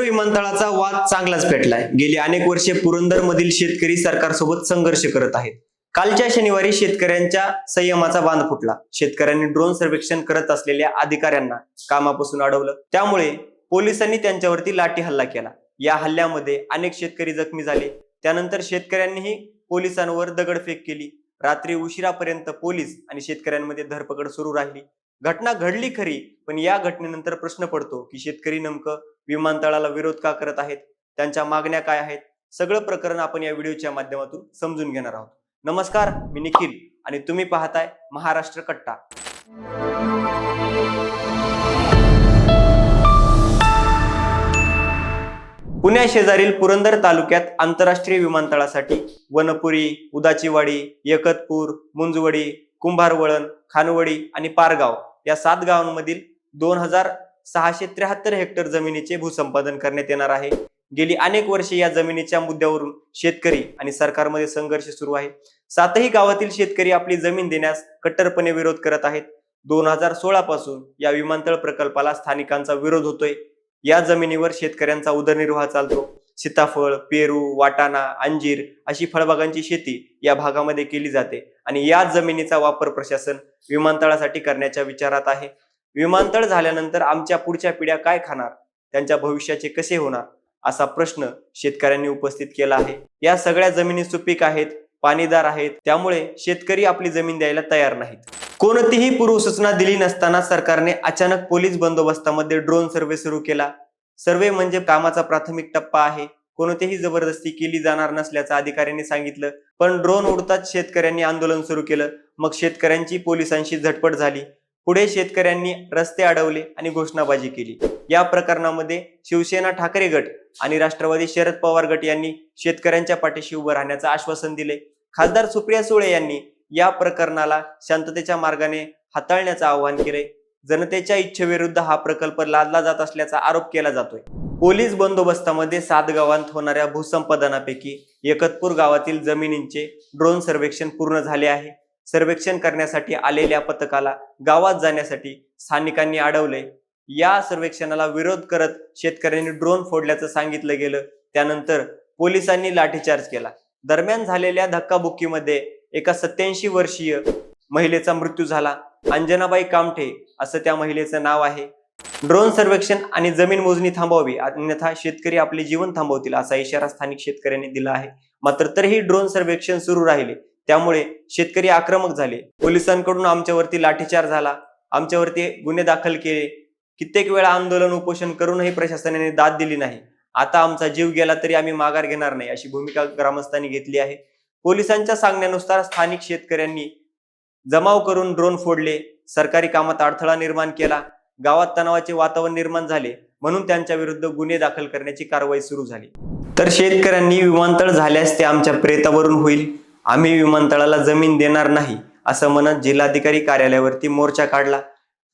पुरंदर विमानतळाचा वाद चांगलाच पेटलाय. गेली अनेक वर्षे पुरंदर मधील शेतकरी सरकारसोबत संघर्ष करत आहेत. कालच्या शनिवारी शेतकऱ्यांच्या संयमाचा बांध फुटला. शेतकऱ्यांनी ड्रोन सर्वेक्षण करत असलेल्या अधिकाऱ्यांना कामापासून अडवलं. त्यामुळे पोलिसांनी त्यांच्यावरती लाठी हल्ला केला. या हल्ल्यामध्ये अनेक शेतकरी जखमी झाले. त्यानंतर शेतकऱ्यांनीही पोलिसांवर दगडफेक केली. रात्री उशिरापर्यंत पोलीस आणि शेतकऱ्यांमध्ये धरपकड सुरू राहिली. घटना घडली खरी पण या घटनेनंतर प्रश्न पडतो की शेतकरी नेमकं विमानतळाला विरोध का करत आहेत? त्यांच्या मागण्या काय आहेत? सगळं प्रकरण आपण या व्हिडिओच्या माध्यमातून समजून घेणार आहोत. नमस्कार मी निखिल आणि तुम्ही पाहताय महाराष्ट्र कट्टा. पुण्या शेजारील पुरंदर तालुक्यात आंतरराष्ट्रीय विमानतळासाठी वनपुरी उदाचीवाडी एकतपूर मुंजवडी कुंभारवळण खानवडी आणि पारगाव या सात गावांमधील दोन हजार सहाशे त्र्याहत्तर हेक्टर जमिनीचे भूसंपादन करण्यात येणार आहे. गेली अनेक वर्षे या जमिनीच्या मुद्द्यावरून शेतकरी आणि सरकारमध्ये संघर्ष सुरू आहे. सातही गावातील शेतकरी आपली जमीन देण्यास कट्टरपणे विरोध करत आहेत. दोन हजार सोळा पासून या विमानतळ प्रकल्पाला स्थानिकांचा विरोध होतोय. या जमिनीवर शेतकऱ्यांचा उदरनिर्वाह चालतो. सीताफळ पेरू वाटाणा अंजीर अशी फळबागांची शेती या भागामध्ये केली जाते आणि या जमिनीचा वापर प्रशासन विमानतळासाठी करण्याच्या विचारात आहे. विमानतळ झाल्यानंतर आमच्या पुढच्या पिढ्या काय खाणार? त्यांच्या भविष्याचे कसे होणार? असा प्रश्न शेतकऱ्यांनी उपस्थित केला आहे. या सगळ्या जमिनी सुपीक आहेत पाणीदार आहेत त्यामुळे शेतकरी आपली जमीन द्यायला तयार नाहीत. कोणतीही पूर्वसूचना दिली नसताना सरकारने अचानक पोलीस बंदोबस्तामध्ये ड्रोन सर्वे सुरू केला. सर्वे म्हणजे कामाचा प्राथमिक टप्पा आहे. कोणतीही जबरदस्ती केली जाणार नसल्याचं अधिकाऱ्यांनी सांगितलं. पण ड्रोन उडताच शेतकऱ्यांनी आंदोलन सुरू केलं. मग शेतकऱ्यांची पोलिसांशी झटपट झाली. पुढे शेतकऱ्यांनी रस्ते अडवले आणि घोषणाबाजी केली. या प्रकरणामध्ये शिवसेना ठाकरे गट आणि राष्ट्रवादी शरद पवार गट यांनी शेतकऱ्यांच्या पाठीशी उभं राहण्याचं आश्वासन दिले खासदार सुप्रिया सुळे यांनी या प्रकरणाला शांततेच्या मार्गाने हाताळण्याचं आवाहन केले जनतेच्या इच्छेविरुद्ध हा प्रकल्प लादला जात असल्याचा आरोप केला जातोय. पोलीस बंदोबस्तामध्ये सात गावांत होणाऱ्या भूसंपादनापैकी एकतपूर गावातील जमिनींचे ड्रोन सर्वेक्षण पूर्ण झाले आहे. सर्वेक्षण करण्यासाठी आलेल्या पथकाला गावात जाण्यासाठी स्थानिकांनी अडवले या सर्वेक्षणाला विरोध करत शेतकऱ्यांनी ड्रोन फोडल्याचं सांगितलं गेलं. त्यानंतर पोलिसांनी लाठीचार्ज केला. दरम्यान झालेल्या धक्काबुक्कीमध्ये एका सत्याऐंशी वर्षीय महिलेचा मृत्यू झाला. अंजनाबाई कामठे असं त्या महिलेचं नाव आहे. ड्रोन सर्वेक्षण आणि जमीन मोजणी थांबवावी अन्यथा शेतकरी आपले जीवन थांबवतील असा इशारा स्थानिक शेतकऱ्यांनी दिला आहे. मात्र तरीही ड्रोन सर्वेक्षण सुरू राहिले. त्यामुळे शेतकरी आक्रमक झाले. पोलिसांकडून आमच्यावरती लाठीचार झाला. आमच्यावरती गुन्हे दाखल केले. कित्येक वेळा आंदोलन उपोषण करूनही प्रशासनाने दाद दिली नाही. आता आमचा जीव गेला तरी आम्ही माघार घेणार नाही अशी भूमिका ग्रामस्थांनी घेतली आहे. पोलिसांच्या सांगण्यानुसार स्थानिक शेतकऱ्यांनी जमाव करून ड्रोन फोडले. सरकारी कामात अडथळा निर्माण केला. गावात तणावाचे वातावरण निर्माण झाले. म्हणून त्यांच्या विरुद्ध गुन्हे दाखल करण्याची कारवाई सुरू झाली. तर शेतकऱ्यांनी विमानतळ झाल्यास ते आमच्या प्रेतावरून होईल. आम्ही विमानतळाला जमीन देणार नाही असं म्हणत जिल्हाधिकारी कार्यालयावरती मोर्चा काढला.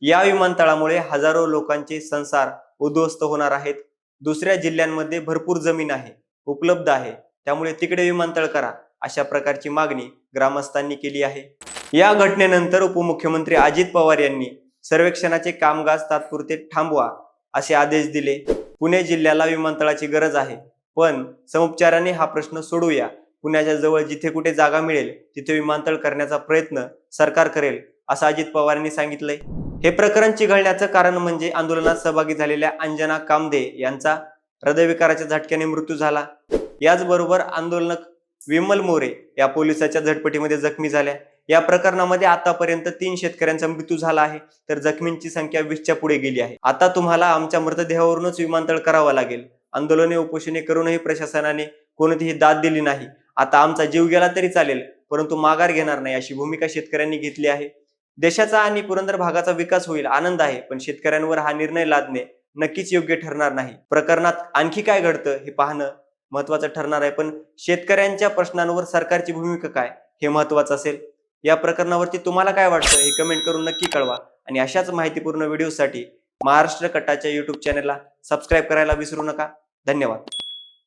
या विमानतळामुळे हजारो लोकांचे संसार उद्ध्वस्त होणार आहेत. दुसऱ्या जिल्ह्यांमध्ये भरपूर जमीन आहे उपलब्ध आहे. त्यामुळे तिकडे विमानतळ करा अशा प्रकारची मागणी ग्रामस्थांनी केली आहे. या घटनेनंतर उपमुख्यमंत्री अजित पवार यांनी सर्वेक्षणाचे कामकाज तात्पुरते थांबवा असे आदेश दिले. पुणे जिल्ह्याला विमानतळाची गरज आहे. पण समुपचाराने हा प्रश्न सोडूया पुण्याच्या जवळ जिथे कुठे जागा मिळेल तिथे विमानतळ करण्याचा प्रयत्न सरकार करेल असं अजित पवारांनी सांगितलंय. हे प्रकरण चिघळण्याचं कारण म्हणजे आंदोलनात सहभागी झालेल्या अंजना कामदे यांचा हृदयविकाराच्या झटक्याने मृत्यू झाला. याचबरोबर आंदोलनक विमल मोरे या पोलिसाच्या झटपटीमध्ये जखमी झाल्या. या प्रकरणामध्ये आतापर्यंत तीन शेतकऱ्यांचा मृत्यू झाला आहे तर जखमींची संख्या वीसच्या पुढे गेली आहे. आता तुम्हाला आमच्या मृतदेहावरूनच विमानतळ करावा लागेल. आंदोलने उपोषणे करूनही प्रशासनाने कोणतीही दाद दिली नाही. आता आमचा जीव गेला तरी चालेल परंतु माघार घेणार नाही अशी भूमिका शेतकऱ्यांनी घेतली आहे. देशाचा आणि पुरंदर भागाचा विकास होईल आनंद आहे पण शेतकऱ्यांवर हा निर्णय लादणे नक्कीच योग्य ठरणार नाही. प्रकरणात आणखी काय घडतं हे पाहणं महत्वाचं ठरणार आहे पण शेतकऱ्यांच्या प्रश्नांवर सरकारची भूमिका काय हे महत्वाचं असेल? या प्रकरणावरती तुम्हाला काय वाटतं हे कमेंट करून नक्की कळवा आणि अशाच माहितीपूर्ण व्हिडिओसाठी महाराष्ट्र कटाच्या युट्यूब चॅनलला सबस्क्राईब करायला विसरू नका. धन्यवाद.